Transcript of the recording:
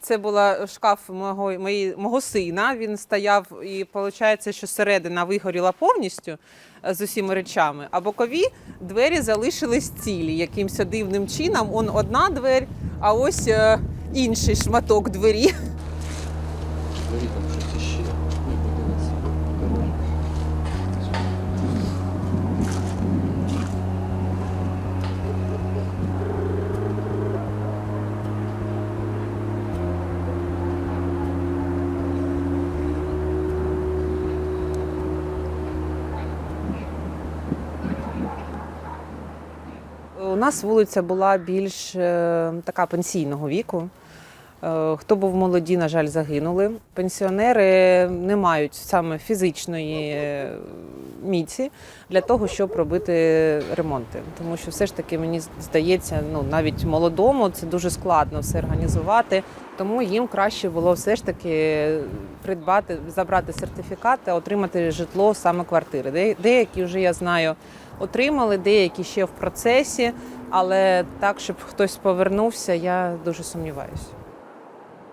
Це була шкаф мого, мої, мого сина. Він стояв і виходить, що середина вигоріла повністю е, з усіма речами, а бокові двері залишились цілі якимось дивним чином. Он одна двері, а ось е, інший шматок двері. Двері там У нас вулиця була більш е, така пенсійного віку. Е, Хто був молоді, на жаль, загинули. Пенсіонери не мають саме фізичної е, міці для того, щоб робити ремонти. Тому що все ж таки мені здається, ну навіть молодому це дуже складно все організувати. Тому їм краще було все ж таки придбати, забрати сертифікат та отримати житло саме квартири. Деякі вже я знаю отримали, деякі ще в процесі, але так, щоб хтось повернувся, я дуже сумніваюся.